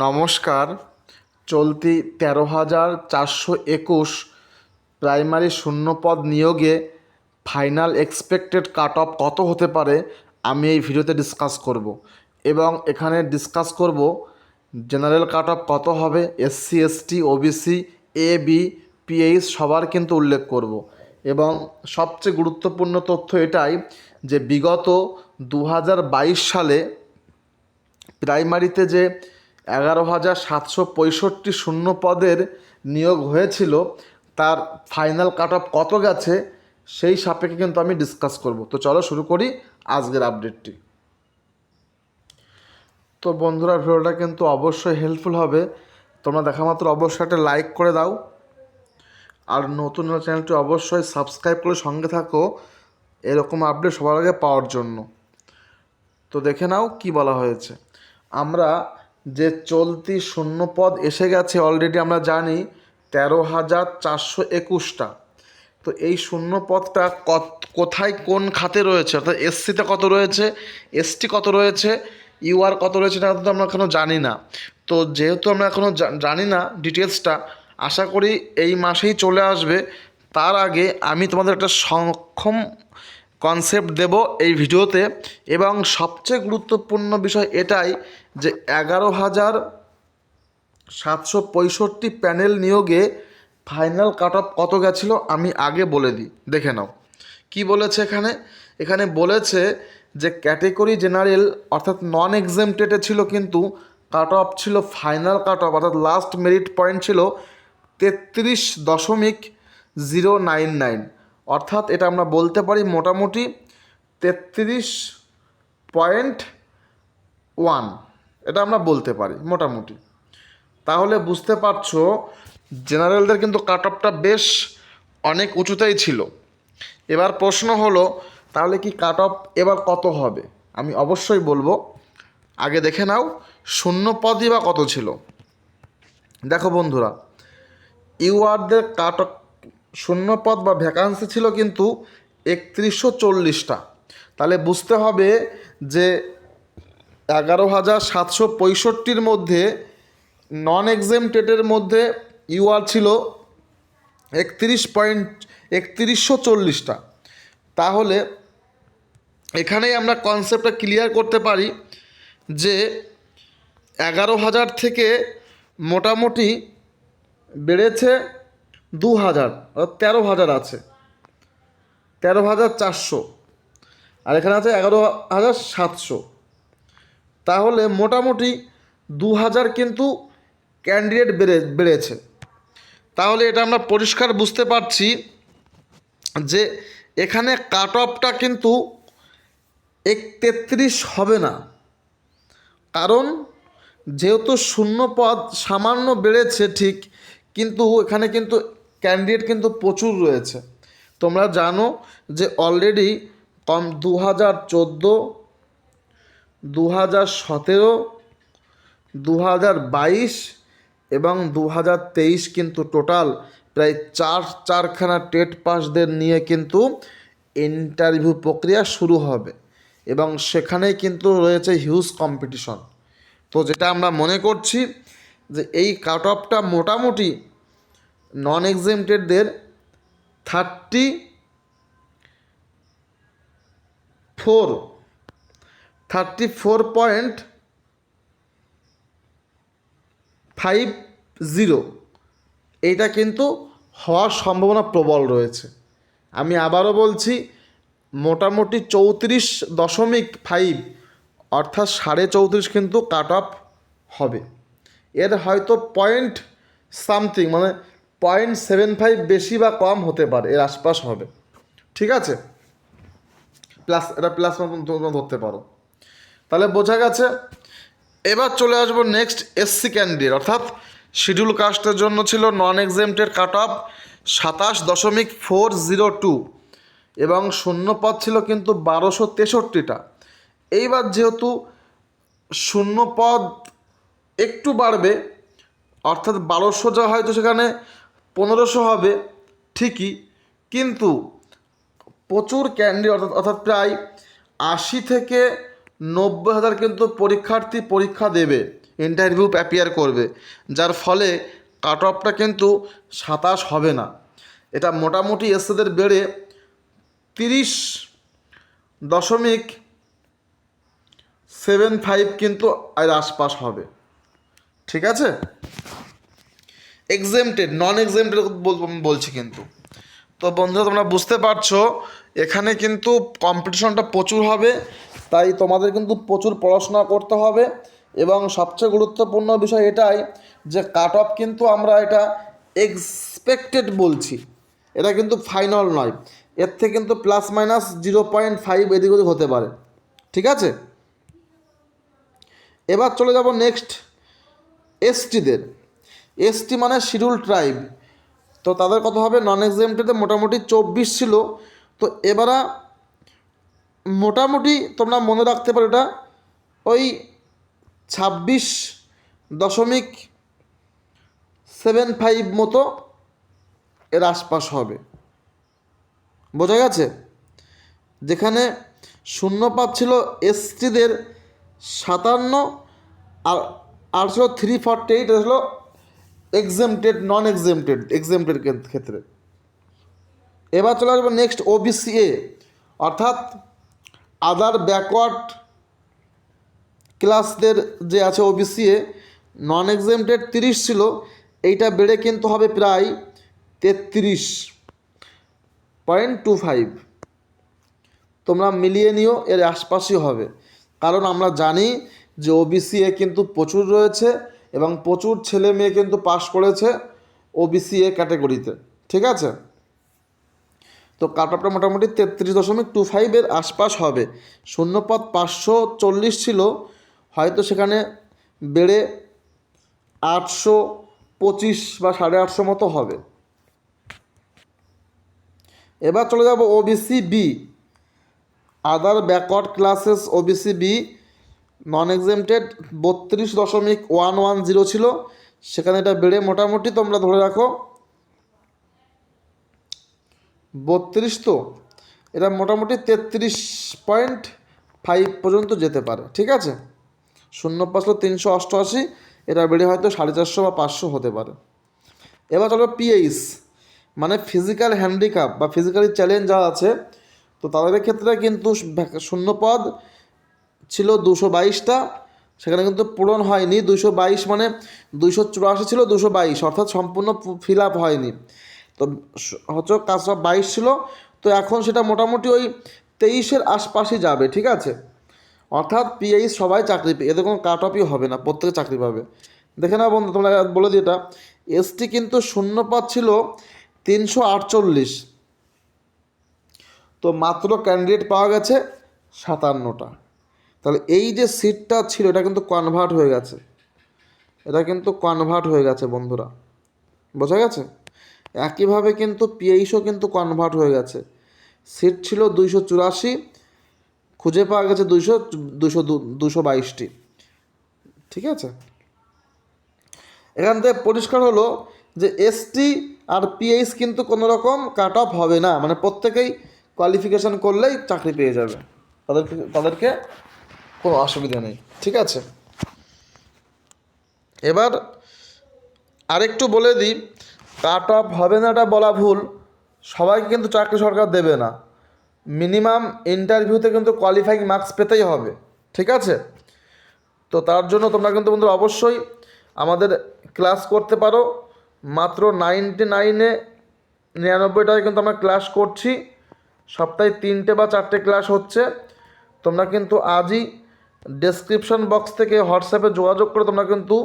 নমস্কার। চলতি তেরো হাজার চারশো একুশ প্রাইমারি শূন্যপদ নিয়োগে ফাইনাল এক্সপেক্টেড কাট অফ কত হতে পারে আমি এই ভিডিওতে ডিসকাস করব এবং এখানে ডিসকাস করব জেনারেল কাট অফ কত হবে SC ST OBC A B PH সবার কিন্তু উল্লেখ করব এবং সবচেয়ে গুরুত্বপূর্ণ তথ্য এটাই যে বিগত দু হাজার বাইশ সালে প্রাইমারিতে যে এগারো হাজার সাতশো পঁয়ষট্টি শূন্য পদের নিয়োগ হয়েছিল। তার ফাইনাল কাট অফ কত গেছে সেই সাপেক্ষে কিন্তু আমি ডিসকাস করব। তো চলো শুরু করি আজকের আপডেটটি তো বন্ধুরা, ভিডিওটা কিন্তু অবশ্যই হেল্পফুল হবে। তোমরা দেখা মাত্র অবশ্যই একটা লাইক করে দাও। আর নতুন চ্যানেলটি অবশ্যই সাবস্ক্রাইব করে সঙ্গে থাকো। এরকম আপডেট সবার আগে পাওয়ার জন্য। তো দেখে নাও কি বলা হয়েছে। আমরা যে চলতি শূন্যপদ এসে গেছে অলরেডি আমরা জানি তেরো হাজার চারশো একুশটা। তো এই শূন্যপদটা কত, কোথায় কোন খাতে রয়েছে? অর্থাৎ এসসিতে কত রয়েছে? এসটি কত রয়েছে? ইউআর কত রয়েছে? এটা তো আমরা এখনও জানি না। তো যেহেতু আমরা এখনও জানি না ডিটেলসটা আশা করি এই মাসেই চলে আসবে। তার আগে আমি তোমাদের একটা সক্ষম কনসেপ্ট দেব এই ভিডিওতে। এবং সবচেয়ে গুরুত্বপূর্ণ বিষয় এটাই যে এগারো হাজার সাতশো পঁয়ষট্টি প্যানেল নিয়োগে ফাইনাল কাট অফ কত গেছিল আমি আগে বলে দিই, দেখে নাও। কি বলেছে এখানে? এখানে বলেছে যে ক্যাটেগরি জেনারেল অর্থাৎ নন এক্সামটেডে ছিল কিন্তু কাট অফ ছিল ফাইনাল কাট অফ অর্থাৎ লাস্ট মেরিট পয়েন্ট ছিল তেত্রিশ দশমিক জিরো নাইন নাইন। অর্থাৎ এটা আমরা বলতে পারি মোটামুটি তেত্রিশ পয়েন্ট ওয়ান। এটা আমরা বলতে পারি মোটামুটি। তাহলে বুঝতে পারছ, জেনারেলদের কিন্তু কাট অফটা বেশ অনেক উঁচুতেই ছিল। এবার প্রশ্ন হলো, তাহলে কি কাট অফ এবার কত হবে? আমি অবশ্যই বলব, আগে দেখে নাও, শূন্য পদই বা কত ছিল? দেখো বন্ধুরা, ইউআরদের কাট অফ শূন্য পদ বা ভ্যাকান্সি ছিল কিন্তু একত্রিশশো চল্লিশটা। তাহলে বুঝতে হবে যে এগারো হাজার সাতশো পঁয়ষট্টির মধ্যে নন এক্সামটেডের মধ্যে ইউআর ছিল একত্রিশ পয়েন্ট একত্রিশশো চল্লিশটা। তাহলে এখানেই আমরা কনসেপ্টটা ক্লিয়ার করতে পারি যে এগারো হাজার থেকে মোটামুটি বেড়েছে দু হাজার তেরো হাজার আছে। তেরো হাজার চারশো। আর এখানে আছে এগারো হাজার সাতশো। তাহলে মোটামুটি দু হাজার কিন্তু ক্যান্ডিডেট বেড়ে, বেড়েছে। তাহলে এটা আমরা পরিষ্কার বুঝতে পারছি যে এখানে কাট অফটা কিন্তু এক তেত্রিশ হবে না। কারণ যেহেতু শূন্য পদ সামান্য বেড়েছে ঠিক, কিন্তু এখানে কিন্তু ক্যান্ডিডেট কিন্তু প্রচুর রয়েছে। তোমরা জানো যে অলরেডি কম দু হাজার চোদ্দ দু হাজার সতেরো দু হাজার বাইশ এবং দু হাজার তেইশ কিন্তু টোটাল প্রায় চার, চারখানা টেট পাসদের নিয়ে কিন্তু ইন্টারভিউ প্রক্রিয়া শুরু হবে এবং সেখানেই কিন্তু রয়েছে হিউজ কম্পিটিশন তো যেটা আমরা মনে করছি যে এই কাট অফটা মোটামুটি non এক্সেমটেডদের thirty four thirty four point five zero এইটা কিন্তু হওয়ার সম্ভাবনা প্রবল রয়েছে। আমি আবারও বলছি, মোটামুটি চৌত্রিশ দশমিক ফাইভ অর্থাৎ সাড়ে চৌত্রিশ কিন্তু কাট অফ হবে। এর হয়তো পয়েন্ট সামথিং মানে পয়েন্ট সেভেন ফাইভ বেশি বা কম হতে পারে, এর আশপাশ হবে। ঠিক আছে? প্লাস, এটা প্লাস ধরতে পারো। তাহলে বোঝা গেছে? এবার চলে আসব নেক্সট এসসি ক্যান্ডিডেট। অর্থাৎ শিডিউল কাস্টের জন্য ছিল নন এক্সেমটের কাট অফ সাতাশ দশমিক ফোর জিরো টু এবং শূন্যপদ ছিল কিন্তু বারোশো তেষট্টিটা। এইবার যেহেতু শূন্যপদ একটু বাড়বে, অর্থাৎ বারোশো যা হয়তো সেখানে পনেরোশো হবে, ঠিকই, কিন্তু প্রচুর ক্যান্ডিডেট অর্থাৎ অর্থাৎ প্রায় আশি থেকে নব্বই হাজার কিন্তু পরীক্ষার্থী পরীক্ষা দেবে ইন্টারভিউ অ্যাপিয়ার করবে, যার ফলে কাট অফটা কিন্তু সাতাশ হবে না। এটা মোটামুটি এসেদের বেড়ে তিরিশ দশমিক সেভেন ফাইভ কিন্তু এর আশপাশ হবে। ঠিক আছে? এক্সেমটেড নন এক্সেমটেড বলছি কিন্তু। তো বন্ধুরা, তোমরা বুঝতে পারছ, এখানে কিন্তু কম্পিটিশনটা প্রচুর হবে, তাই তোমাদের কিন্তু প্রচুর পড়াশোনা করতে হবে এবং সবচেয়ে গুরুত্বপূর্ণ বিষয় এটাই যে কাট অফ কিন্তু আমরা এটা এক্সপেক্টেড বলছি। এটা কিন্তু ফাইনাল নয়। এর থেকে কিন্তু plus minus zero point five এদিক ওদিক হতে পারে। ঠিক আছে? এবার চলে যাব নেক্সট এসটিদের এসটি মানে শিডিউল ট্রাইব তো তাদের কত হবে নন এক্সামটিতে মোটামুটি চব্বিশ ছিল। তো এবারা মোটামুটি তোমরা মনে রাখতে পারো এটা ওই ছাব্বিশ দশমিক সেভেন ফাইভ মতো এর আশপাশ হবে। বোঝা গেছে? যেখানে শূন্যপাত ছিল এসটিদের সাতান্ন আর ছিল থ্রি ফর্টি এইট হলো এক্সেমটেড নন এক্সেমটেড এক্সেমটেড ক্ষেত্রে। এবার চলে আসব নেক্সট ওবিসি এ অর্থাৎ আদার ব্যাকওয়ার্ড ক্লাসদের যে আছে ওবিসি এ নন এক্সেমটেড তিরিশ ছিল, এইটা বেড়ে কিন্তু হবে প্রায় তেত্রিশ পয়েন্ট টু ফাইভ তোমরা মিলিয়ে নিও, এর আশপাশই হবে। কারণ আমরা জানি যে ওবিসি এ কিন্তু প্রচুর রয়েছে এবং প্রচুর ছেলে মেয়ে কিন্তু পাশ করেছে ওবিসি এ ক্যাটাগরিতে ঠিক আছে? তো কাট অফটা মোটামুটি তেত্রিশ দশমিক টু ফাইভের আশপাশ হবে। শূন্যপদ পাঁচশো চল্লিশ ছিল। হয়তো সেখানে বেড়ে আটশো পঁচিশ বা সাড়ে আটশো মতো হবে। এবার চলে যাব OBC B other backward classes OBC B non exempted বত্রিশ দশমিক ওয়ান ওয়ান জিরো ছিল। সেখানে এটা বেড়ে মোটামুটি তোমরা ধরে রাখো। বত্রিশ তো, এটা মোটামুটি তেত্রিশ পয়েন্ট ফাইভ পর্যন্ত যেতে পারে, ঠিক আছে? শূন্য পাঁচশো তিনশো অষ্টআশি, এটা বেড়ে হয়তো সাড়ে চারশো বা পাঁচশো হতে পারে। এবার চলো পিএইচ মানে ফিজিক্যাল হ্যান্ডিক্যাপ বা ফিজিক্যালি চ্যালেঞ্জ যা আছে, তো তাদের ক্ষেত্রে কিন্তু শূন্য পদ ছিল দুশো বাইশটা, সেখানে কিন্তু পূরণ হয়নি। দুশো বাইশ মানে দুশো চুরাশি ছিল, দুশো বাইশ, অর্থাৎ সম্পূর্ণ ফিল আপ হয়নি। তো হচ্ছে কাজটা বাইশ ছিল, তো এখন সেটা মোটামুটি ওই তেইশের আশপাশই যাবে, ঠিক আছে? অর্থাৎ পিএইচ সবাই চাকরি পেয়ে এদের কোনো কাট অফই হবে না, প্রত্যেকে চাকরি পাবে। দেখে না বন্ধু, তোমরা বলে দিই এটা। এসটি কিন্তু শূন্য ছিল তিনশো আটচল্লিশ। তো মাত্র ক্যান্ডিডেট পাওয়া গেছে সাতান্নটা। তাহলে এই যে সিটটা ছিল, এটা কিন্তু কনভার্ট হয়ে গেছে। এটা কিন্তু কনভার্ট হয়ে গেছে, বন্ধুরা। বোঝা গেছে? একইভাবে কিন্তু পিএইচও কিন্তু কনভার্ট হয়ে গেছে। সিট ছিল দুইশো চুরাশি, খুঁজে পাওয়া গেছে দুইশো দুশো দুশো বাইশটি। ঠিক আছে? এখান থেকে পরিষ্কার হলো যে এসটি আর পিএইচ কিন্তু কোনো রকম কাট অফ হবে না। মানে প্রত্যেকেই কোয়ালিফিকেশান করলেই চাকরি পেয়ে যাবে। তাদেরকে তাদেরকে কোনো অসুবিধা নেই। ঠিক আছে? এবার আরেকটু বলে দিই কাট অফ হবে নাটা বলা ভুল। সবাইকে কিন্তু চাকরি সরকার দেবে না। মিনিমাম ইন্টারভিউতে কিন্তু কোয়ালিফাইং মার্কস পেতেই হবে। ঠিক আছে? তো তার জন্য তোমরা কিন্তু বন্ধুরা অবশ্যই আমাদের ক্লাস করতে পারো। মাত্র নাইনটি নাইনে নিরানব্বই টাকায় কিন্তু আমরা ক্লাস করছি। সপ্তাহে তিনটে বা চারটে ক্লাস হচ্ছে। তোমরা কিন্তু আজই ডেসক্রিপশন বক্স থেকে হোয়াটসঅ্যাপে যোগাযোগ করে তোমরা কিন্তু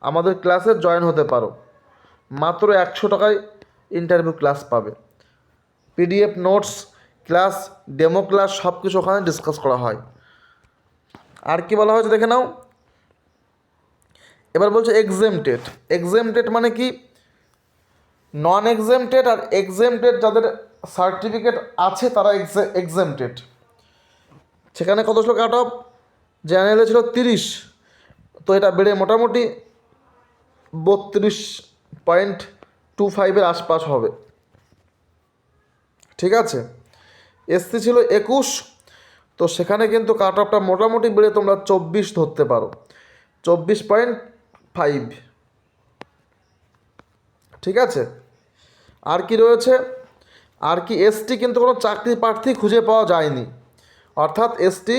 আমাদের ক্লাসে জয়েন হতে পারো। মাত্র একশো টাকায় ইন্টারভিউ ক্লাস পাবে। PDF notes class demo class সব কিছু ওখানে ডিসকাস করা হয়। আর কি বলা হয়েছে দেখে নাও। এবার বলছে এক্সেমটেড এক্সেমটেড মানে কি? নন এক্সেমটেড আর এক্সেমটেড যাদের সার্টিফিকেট আছে তারা এক্সে এক্সেমটেড সেখানে কত ছিল কাট অফ জেনারেলে ছিল তিরিশ, তো এটা বেড়ে মোটামুটি বত্রিশ পয়েন্ট টু ফাইভের আশপাশ হবে। ঠিক আছে? এসসি ছিল একুশ, তো সেখানে কিন্তু কাট অফটা মোটামুটি বেড়ে তোমরা চব্বিশ ধরতে পারো। চব্বিশ পয়েন্ট ফাইভ ঠিক আছে? আর কি রয়েছে? আর কি এসটি কিন্তু কোনো চাকরি প্রার্থী খুঁজে পাওয়া যায়নি। অর্থাৎ এসটি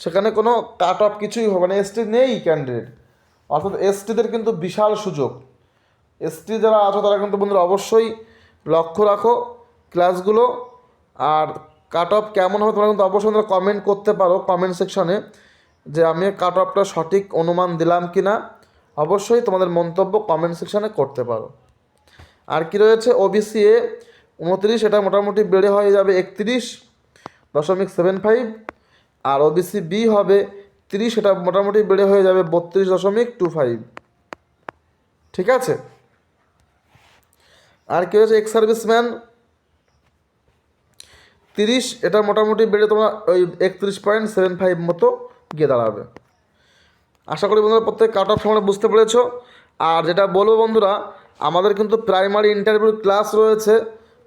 সেখানে কোনো কাট অফ কিছুই হবে না। এসটি নেই ক্যান্ডিডেট অর্থাৎ এসটিদের কিন্তু বিশাল সুযোগ। এসটি যারা আছো, তারা কিন্তু বন্ধুরা অবশ্যই লক্ষ্য রাখো ক্লাসগুলো আর কাট অফ কেমন হবে তোমরা কিন্তু অবশ্যই তোমরা কমেন্ট করতে পারো কমেন্ট সেকশনে যে আমি কাট অফটা সঠিক অনুমান দিলাম কি না অবশ্যই তোমাদের মন্তব্য কমেন্ট সেকশনে করতে পারো। আর কি রয়েছে? ওবিসি এ উনত্রিশ, এটা মোটামুটি বেড়ে হয়ে যাবে একত্রিশ দশমিক সেভেন ফাইভ আর ওবিসি বি হবে তিরিশ, এটা মোটামুটি বেড়ে হয়ে যাবে বত্রিশ দশমিক টু ফাইভ ঠিক আছে? আর কি হচ্ছে এক্স সার্ভিসম্যান তিরিশ, এটা মোটামুটি বেড়ে তোমরা ওই একত্রিশ পয়েন্ট সেভেন ফাইভ মতো গিয়ে দাঁড়াবে। আশা করি বন্ধুরা প্রত্যেক কাট অফ সময় বুঝতে পেরেছ। আর যেটা বলব বন্ধুরা, আমাদের কিন্তু প্রাইমারি ইন্টারভিউ ক্লাস রয়েছে।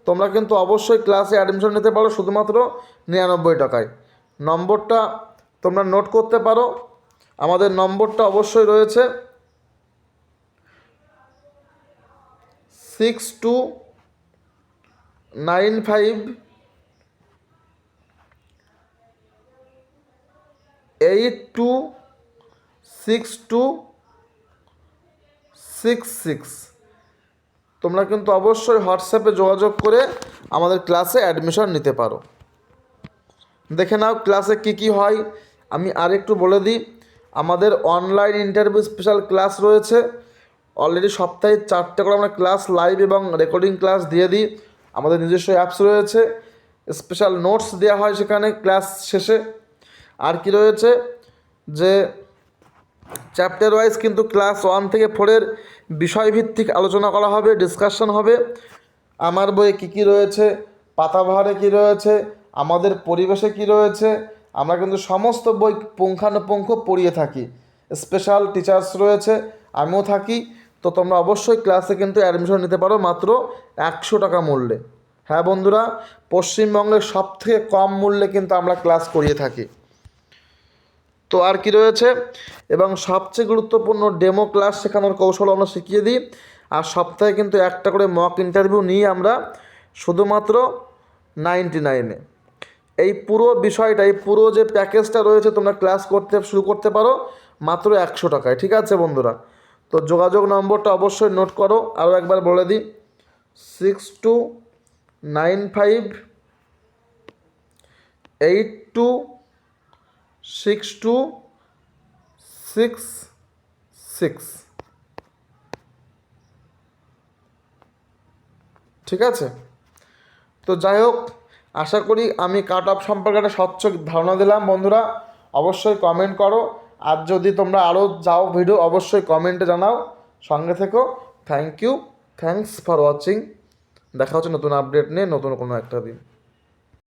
তোমরা কিন্তু অবশ্যই ক্লাসে অ্যাডমিশন নিতে পারো শুধুমাত্র নিরানব্বই টাকায়। নম্বরটা তোমরা নোট করতে পারো। আমাদের নম্বরটা অবশ্যই রয়েছে six two nine five eight two six two six six তোমরা কিন্তু অবশ্যই হোয়াটসঅ্যাপে যোগাযোগ করে আমাদের ক্লাসে অ্যাডমিশন নিতে পারো। দেখে নাও ক্লাসে কি কি হয়। আমি আরেকটু বলে দিই, আমাদের অনলাইন ইন্টারভিউ স্পেশাল ক্লাস রয়েছে। অলরেডি সপ্তাহে চারটে করে আমরা ক্লাস লাইভ এবং রেকর্ডিং ক্লাস দিয়ে দিই। আমাদের নিজস্ব অ্যাপস রয়েছে স্পেশাল নোটস দেওয়া হয় সেখানে ক্লাস শেষে। আর কি রয়েছে যে চ্যাপ্টার ওয়াইজ কিন্তু ক্লাস ওয়ান থেকে ফোরের বিষয়ভিত্তিক আলোচনা করা হবে ডিসকাশন হবে। আমার বইয়ে কী কী রয়েছে, পাতাবাহারে কী রয়েছে আমাদের পরিবেশে কী রয়েছে? আমরা কিন্তু সমস্ত বই পুঙ্খানুপুঙ্খ পড়িয়ে থাকি। স্পেশাল টিচার্স রয়েছে, আমিও থাকি। তো তোমরা অবশ্যই ক্লাসে কিন্তু অ্যাডমিশন নিতে পারো মাত্র একশো টাকা মূল্যে। হ্যাঁ বন্ধুরা, পশ্চিমবঙ্গের সবথেকে কম মূল্যে কিন্তু আমরা ক্লাস করিয়ে থাকি। তো আর কি রয়েছে? এবং সবচেয়ে গুরুত্বপূর্ণ ডেমো ক্লাস শেখানোর কৌশল আমরা শিখিয়ে দিই। আর সপ্তাহে কিন্তু একটা করে মক ইন্টারভিউ নিই আমরা, শুধুমাত্র নাইনটি নাইনে এই পুরো বিষয়টা, এই পুরো যে প্যাকেজটা রয়েছে, তোমরা ক্লাস করতে, শুরু করতে পারো মাত্র একশো টাকায়, ঠিক আছে বন্ধুরা? তো যোগাযোগ নম্বরটা অবশ্যই নোট করো। আরও একবার বলে দিই six two nine five eight two six two six six ঠিক আছে? তো যাই হোক আশা করি আমি কাট অফ সম্পর্কে একটা স্বচ্ছ ধারণা দিলাম। বন্ধুরা, অবশ্যই কমেন্ট করো। আর যদি তোমরা আরও যাও ভিডিও অবশ্যই কমেন্টে জানাও। সঙ্গে থেকো। Thank you thanks for watching দেখা হচ্ছে নতুন আপডেট নিয়ে নতুন কোনো একটা দিন।